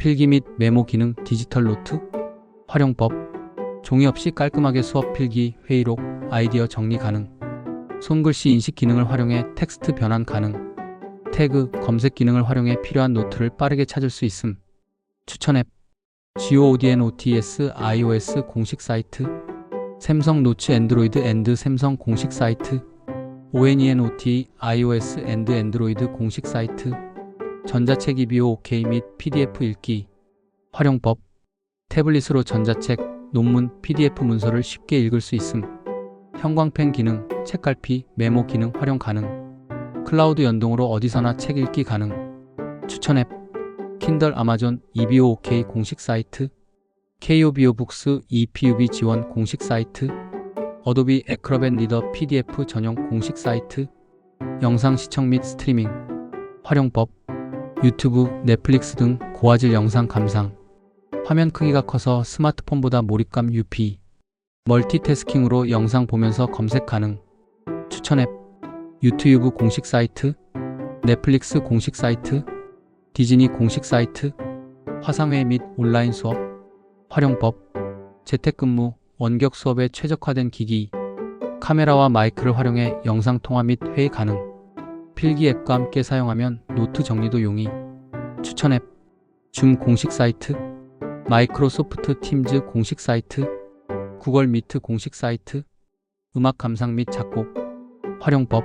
필기 및 메모 기능 디지털 노트 활용법 종이 없이 깔끔하게 수업 필기, 회의록, 아이디어 정리 가능 손글씨 인식 기능을 활용해 텍스트 변환 가능 태그, 검색 기능을 활용해 필요한 노트를 빠르게 찾을 수 있음. 추천 앱 GODN OTS iOS 공식 사이트 샘성 노츠 앤드로이드 앤드 샘성 공식 사이트 ONEN OT iOS 앤드 앤드로이드 공식 사이트 전자책 이비오 OK 및 PDF 읽기. 활용법. 태블릿으로 전자책, 논문, PDF 문서를 쉽게 읽을 수 있음. 형광펜 기능, 책갈피, 메모 기능 활용 가능. 클라우드 연동으로 어디서나 책 읽기 가능. 추천 앱. 킨들 아마존 EBO OK 공식 사이트. KOBO 북스 EPUB 지원 공식 사이트. 어도비 에크로벳 리더 PDF 전용 공식 사이트. 영상 시청 및 스트리밍. 활용법 유튜브, 넷플릭스 등 고화질 영상 감상. 화면 크기가 커서 스마트폰보다 몰입감 UP 멀티태스킹으로 영상 보면서 검색 가능. 추천 앱. 유튜브 공식 사이트. 넷플릭스 공식 사이트. 디즈니 공식 사이트. 화상회의 및 온라인 수업. 활용법. 재택근무 원격 수업에 최적화된 기기. 카메라와 마이크를 활용해 영상 통화 및 회의 가능 필기 앱과 함께 사용하면 노트 정리도 용이. 추천 앱 줌 공식 사이트 마이크로소프트 팀즈 공식 사이트 구글 미트 공식 사이트 음악 감상 및 작곡 활용법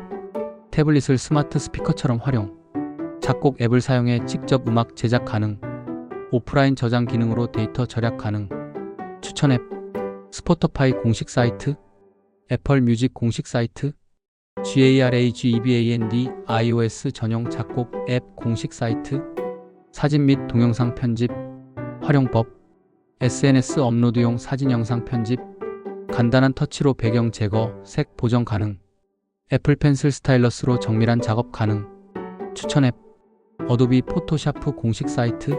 태블릿을 스마트 스피커처럼 활용 작곡 앱을 사용해 직접 음악 제작 가능 오프라인 저장 기능으로 데이터 절약 가능. 추천 앱 스포터파이 공식 사이트 애플 뮤직 공식 사이트 GARAGEBAND iOS 전용 작곡 앱 공식 사이트 사진 및 동영상 편집 활용법 SNS 업로드용 사진 영상 편집 간단한 터치로 배경 제거, 색 보정 가능 애플 펜슬 스타일러스로 정밀한 작업 가능 추천 앱 어도비 포토샤프 공식 사이트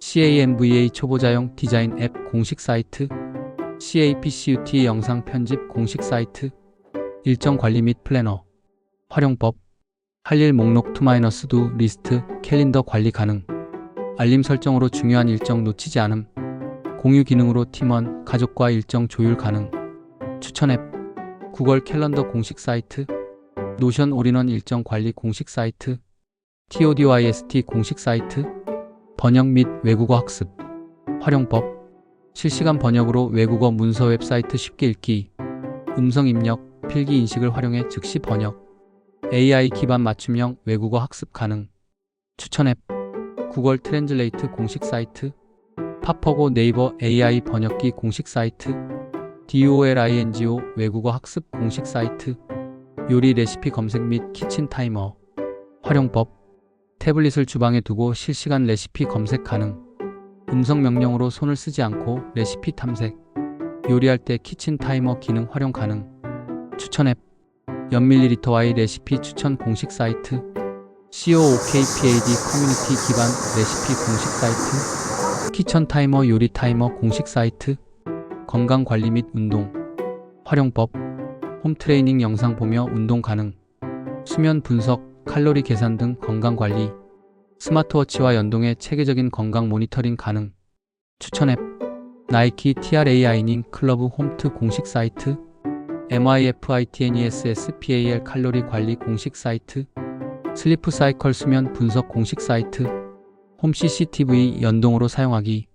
CANVA 초보자용 디자인 앱 공식 사이트 CAPCUT 영상 편집 공식 사이트 일정 관리 및 플래너 활용법 할 일 목록 투마이너스도 리스트 캘린더 관리 가능 알림 설정으로 중요한 일정 놓치지 않음 공유 기능으로 팀원 가족과 일정 조율 가능 추천 앱 구글 캘린더 공식 사이트 노션 올인원 일정 관리 공식 사이트 TODYST 공식 사이트 번역 및 외국어 학습 활용법 실시간 번역으로 외국어 문서 웹사이트 쉽게 읽기 음성 입력 필기 인식을 활용해 즉시 번역. AI 기반 맞춤형 외국어 학습 가능. 추천 앱. 구글 트랜즐레이트 공식 사이트. 파퍼고 네이버 AI 번역기 공식 사이트. DOLINGO 외국어 학습 공식 사이트. 요리 레시피 검색 및 키친 타이머. 활용법. 태블릿을 주방에 두고 실시간 레시피 검색 가능. 음성 명령으로 손을 쓰지 않고 레시피 탐색. 요리할 때 키친 타이머 기능 활용 가능 추천 앱 연밀리 리터와의 레시피 추천 공식 사이트 COOKPAD 커뮤니티 기반 레시피 공식 사이트 키천 타이머 요리 타이머 공식 사이트 건강 관리 및 운동 활용법 홈 트레이닝 영상 보며 운동 가능 수면 분석 칼로리 계산 등 건강 관리 스마트워치와 연동해 체계적인 건강 모니터링 가능. 추천 앱 나이키 TRAI닝 클러브 홈트 공식 사이트 MIFITNESSPAL 칼로리 관리 공식 사이트 슬리프 사이클 수면 분석 공식 사이트 홈 CCTV 연동으로 사용하기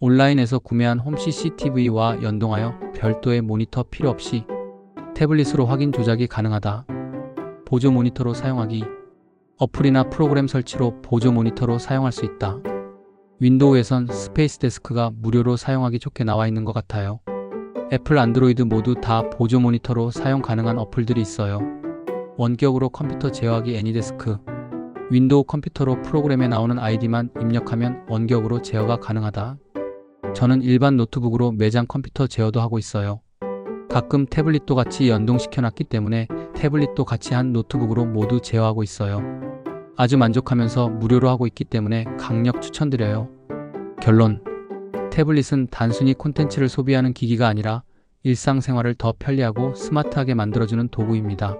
온라인에서 구매한 홈 CCTV와 연동하여 별도의 모니터 필요 없이 태블릿으로 확인 조작이 가능하다. 보조 모니터로 사용하기 어플이나 프로그램 설치로 보조 모니터로 사용할 수 있다. 윈도우에선 스페이스 데스크가 무료로 사용하기 좋게 나와 있는 것 같아요. 애플 안드로이드 모두 다 보조 모니터로 사용 가능한 어플들이 있어요. 원격으로 컴퓨터 제어하기 애니데스크 윈도우 컴퓨터로 프로그램에 나오는 아이디만 입력하면 원격으로 제어가 가능하다. 저는 일반 노트북으로 매장 컴퓨터 제어도 하고 있어요. 가끔 태블릿도 같이 연동시켜 놨기 때문에 태블릿도 같이 한 노트북으로 모두 제어하고 있어요. 아주 만족하면서 무료로 하고 있기 때문에 강력 추천드려요. 결론. 태블릿은 단순히 콘텐츠를 소비하는 기기가 아니라 일상생활을 더 편리하고 스마트하게 만들어주는 도구입니다.